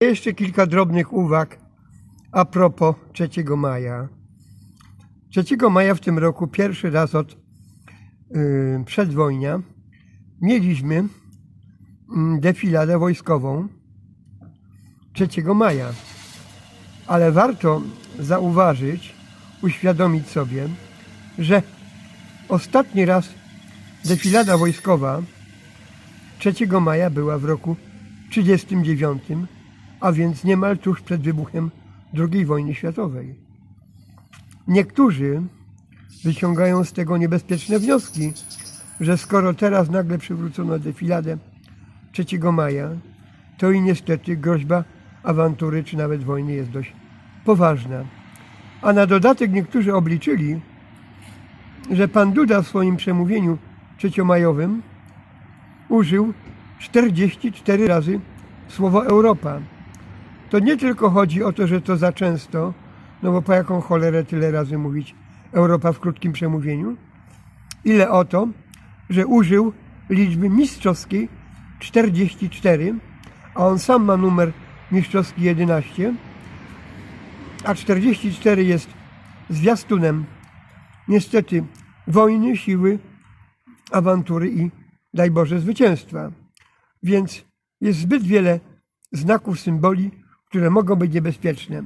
Jeszcze kilka drobnych uwag a propos 3 maja. 3 maja w tym roku, pierwszy raz od yy, przedwojnia, mieliśmy mm, defiladę wojskową 3 maja. Ale warto zauważyć, uświadomić sobie, że ostatni raz defilada wojskowa 3 maja była w roku 1939, a więc niemal tuż przed wybuchem II wojny światowej. Niektórzy wyciągają z tego niebezpieczne wnioski, że skoro teraz nagle przywrócono defiladę 3 maja, to i niestety groźba awantury czy nawet wojny jest dość poważna. A na dodatek niektórzy obliczyli, że pan Duda w swoim przemówieniu trzeciomajowym użył 44 razy słowo Europa. To nie tylko chodzi o to, że to za często, no bo po jaką cholerę tyle razy mówić Europa w krótkim przemówieniu, ile o to, że użył liczby mistrzowskiej 44, a on sam ma numer mistrzowski 11, a 44 jest zwiastunem niestety wojny, siły, awantury i daj Boże zwycięstwa. Więc jest zbyt wiele znaków, symboli, które mogą być niebezpieczne.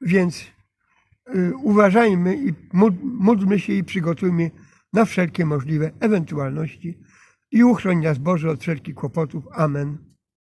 Więc y, uważajmy i mód- módlmy się i przygotujmy na wszelkie możliwe ewentualności i uchroń nas Boże od wszelkich kłopotów. Amen.